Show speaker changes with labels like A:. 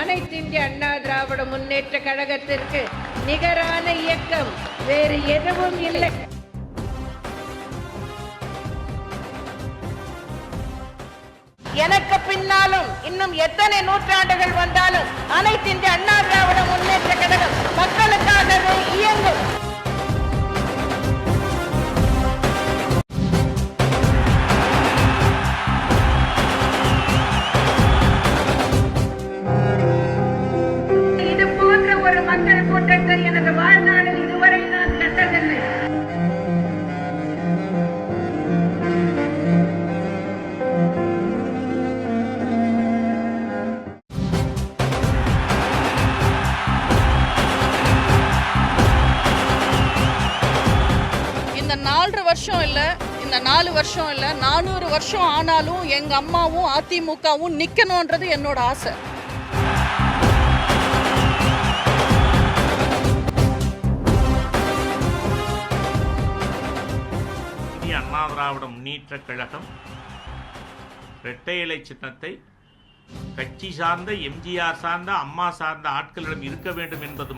A: அனைத்து இந்திய அண்ணா திராவிட முன்னேற்ற கழகத்திற்கு நிகரான இயக்கம் வேறு எதுவும் இல்லை. எனக்கு பின்னாலும் இன்னும் எத்தனை நூற்றாண்டுகள் வந்தாலும் அனைத்து இந்திய அண்ணா திராவிட
B: இந்த நாலரை வருஷம் இல்லை இந்த நாலு வருஷம் இல்லை நானூறு வருஷம் ஆனாலும் எங்கள் அம்மாவும் அதிமுகவும் நிற்கணுன்றது என்னோட ஆசை.
C: இந்திய அண்ணா திராவிட முன்னேற்ற கழகம் இரட்டை இலை சின்னத்தை கட்சி சார்ந்த எம்ஜிஆர் சார்ந்த அம்மா சார்ந்த ஆட்களிடம் இருக்க வேண்டும் என்பது